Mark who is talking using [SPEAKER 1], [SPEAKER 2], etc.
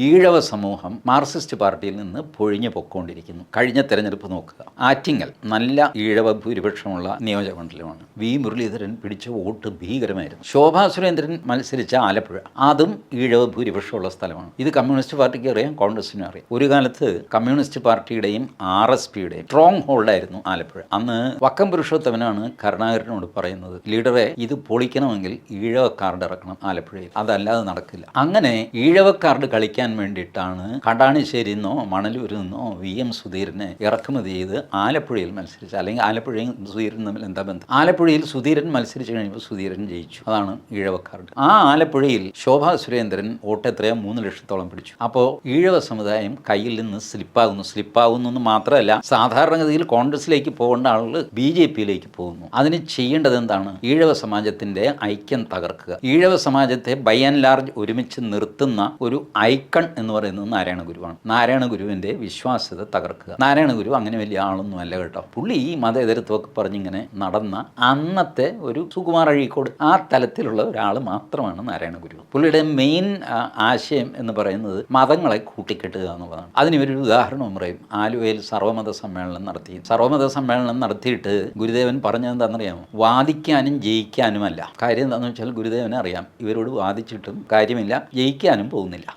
[SPEAKER 1] ഈഴവ സമൂഹം മാർക്സിസ്റ്റ് പാർട്ടിയിൽ നിന്ന് പൊഴിഞ്ഞു പൊക്കോണ്ടിരിക്കുന്നു. കഴിഞ്ഞ തെരഞ്ഞെടുപ്പ് നോക്കുക. ആറ്റിങ്ങൽ നല്ല ഈഴവ ഭൂരിപക്ഷമുള്ള നിയോജകമണ്ഡലമാണ്. വി. മുരളീധരൻ പിടിച്ച വോട്ട് ഭീകരമായിരുന്നു. ശോഭാ സുരേന്ദ്രൻ മത്സരിച്ച ആലപ്പുഴ അതും ഈഴവ ഭൂരിപക്ഷമുള്ള സ്ഥലമാണ്. ഇത് കമ്മ്യൂണിസ്റ്റ് പാർട്ടിക്ക് അറിയാം കോൺഗ്രസിനും അറിയാം. ഒരു കാലത്ത് കമ്മ്യൂണിസ്റ്റ് പാർട്ടിയുടെയും ആർ എസ് പിയുടെയും സ്ട്രോങ് ഹോൾഡായിരുന്നു ആലപ്പുഴ. അന്ന് വക്കം പുരുഷോത്തമനാണ് കരുണാകരനോട് പറയുന്നത് ലീഡറെ ഇത് പൊളിക്കണമെങ്കിൽ ഈഴവ കാർഡ് ഇറക്കണം ആലപ്പുഴയിൽ. അതല്ലാതെ നടക്കില്ല. അങ്ങനെ ഈഴവ കാർഡ് കളിക്കാൻ വേണ്ടിയിട്ടാണ് കടാണിശ്ശേരിയിൽ നിന്നോ മണലൂരിൽ നിന്നോ വി എം സുധീരനെ ഇറക്കുമതി ചെയ്ത് ആലപ്പുഴയിൽ മത്സരിച്ചു അല്ലെങ്കിൽ ആലപ്പുഴയും സുധീരനും തമ്മിൽ എന്താ ബന്ധം? ആലപ്പുഴയിൽ സുധീരൻ മത്സരിച്ചു കഴിഞ്ഞപ്പോൾ സുധീരൻ ജയിച്ചു. അതാണ് ഈഴവക്കാരുടെ. ആ ആലപ്പുഴയിൽ ശോഭാ സുരേന്ദ്രൻ വോട്ട് എത്രയോ മൂന്ന് ലക്ഷത്തോളം പിടിച്ചു. അപ്പോൾ ഈഴവ സമുദായം കയ്യിൽ നിന്ന് സ്ലിപ്പാകുന്നു. സ്ലിപ്പാകുന്നു എന്ന് മാത്രമല്ല സാധാരണഗതിയിൽ കോൺഗ്രസിലേക്ക് പോകേണ്ട ആളുകൾ ബി ജെ പിയിലേക്ക് പോകുന്നു. അതിന് ചെയ്യേണ്ടത് എന്താണ്? ഈഴവ സമാജത്തിന്റെ ഐക്യം തകർക്കുക. ഈഴവ സമാജത്തെ ബൈ ആൻഡ് ലാർജ് ഒരുമിച്ച് നിർത്തുന്ന ഒരു എന്ന് പറയുന്നത് നാരായണ ഗുരുവാണ്. നാരായണ ഗുരുവിന്റെ വിശ്വാസ്യത തകർക്കുക. നാരായണ ഗുരു അങ്ങനെ വലിയ ആളൊന്നും അല്ല കേട്ടോ. പുള്ളി ഈ മതേതരത്വമൊക്കെ പറഞ്ഞിങ്ങനെ നടന്ന അന്നത്തെ ഒരു സുകുമാർ അഴീക്കോട് ആ തലത്തിലുള്ള ഒരാൾ മാത്രമാണ് നാരായണ ഗുരു. പുള്ളിയുടെ മെയിൻ ആശയം എന്ന് പറയുന്നത് മതങ്ങളെ കൂട്ടിക്കെട്ടുക എന്നുള്ളതാണ്. അതിന് ഇവരൊരു ഉദാഹരണവും പറയും. ആലുവയിൽ സർവമത സമ്മേളനം നടത്തി. സർവമത സമ്മേളനം നടത്തിയിട്ട് ഗുരുദേവൻ പറഞ്ഞത് എന്താണെന്നറിയാമോ? വാദിക്കാനും ജയിക്കാനുമല്ല. കാര്യം എന്താണെന്ന് വെച്ചാൽ ഗുരുദേവനെ അറിയാം. ഇവരോട് വാദിച്ചിട്ടും കാര്യമില്ല. ജയിക്കാനും പോകുന്നില്ല.